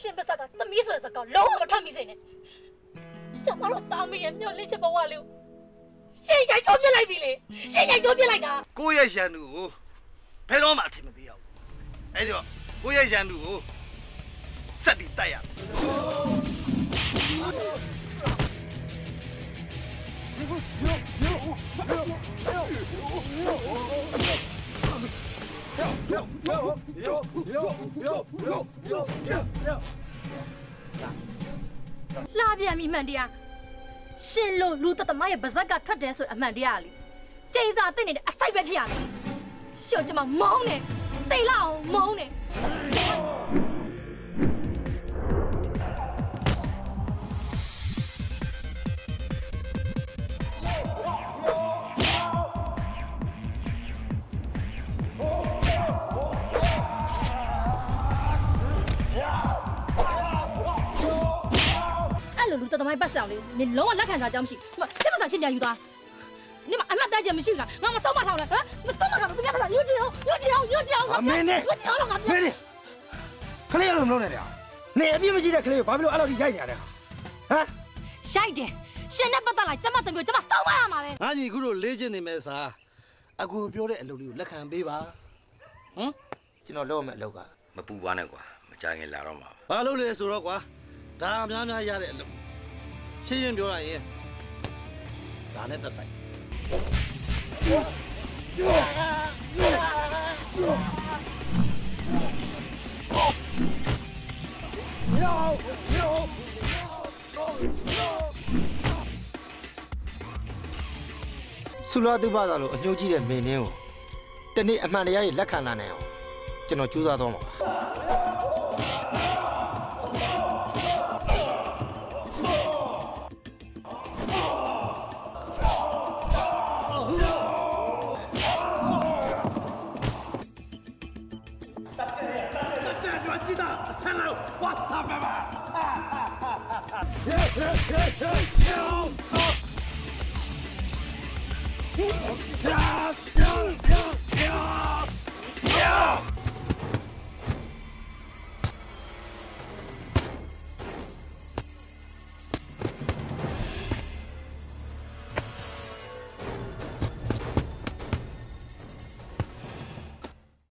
ရှင်ပစကသမီးဆိုတဲ့စကားလုံးဝမထွက်မိစေနဲ့ကျမတို့တာမီရဲ့မျောလင့်ချက်ဘဝလေးကိုရှင်ချိုင်ချိုးပြစ်လိုက်ပြီလေရှင်ချိုင်ချိုးပြစ်လိုက်တာကိုယ့်ရဲ့ရန်သူကိုဘယ်တော့မှအထင်မသေးရဘူးအဲ့ဒီတော့ကိုယ့်ရဲ့ရန်သူကိုဆက်ပြီးတိုက်ရမယ် လှပြန်ပြီမှန်တရားရှင်လို့လူတသမရဲ့ဗဇက်ကထွက်တယ်ဆိုတဲ့အမှန်တရားလေကျိန်စာတင်နေတဲ့အစိုက်ပဲဖြစ်ရမယ်ရှော့ကျမမောင်းတယ်တိတ်လောက်အောင်မောင်းတ တသမိုင်းပတ်ဆောင်လေးနင်လုံးဝလက်ခံစားကြောင်းမရှိဟိုချက်မစားရှင်းပြယူသွားနင်မအမှတ်တမ်းချက်မရှိလားငါမဆုံးမထောင်လဲဟမ်မဆုံးမထောင်ဘူးသူများကညှို့ကြည့်အောင်ညှို့ကြည့်အောင်ညှို့ကြည့်အောင်ညှို့ကြည့်အောင်ငါမင်းနေခလေးရလုံးလုံးနေတယ်နေအပြစ်မရှိတဲ့ခလေးကိုဘာဖြစ်လို့အဲ့လိုထိရိုက်နေရလဲဟမ်ရိုက်တယ်ရှင်နဲ့ပတ်သက်လိုက်ကျမတမျိုးကျမစောင်းမရမှာပဲငါညီခုတို့လေးချင်းနေမယ်စာအကူပြောတဲ့အလုပ်လေးကိုလက်ခံပေးပါဟမ်ကျွန်တော်လုပ်ရမယ့်အလုပ်ကမပူပါနဲ့ကွာမကြခင်လာတော့မှာပါဘာလုပ်လဲဆိုတော့ကွာဒါအများများရတဲ့အလုပ် ရှင်းရှင်းပြောရရင်ဒါနဲ့သက်ဆိုင်ဆူလာတူပါသာလို့အညှိုးကြီးတဲ့မင်းင်းကိုတနေ့အမှန်တရားကြီးလက်ခံလာနိုင်အောင်ကျွန်တော်ကြိုးစားတော့မှာပါ 我知道，枪楼我操爸爸，嘿，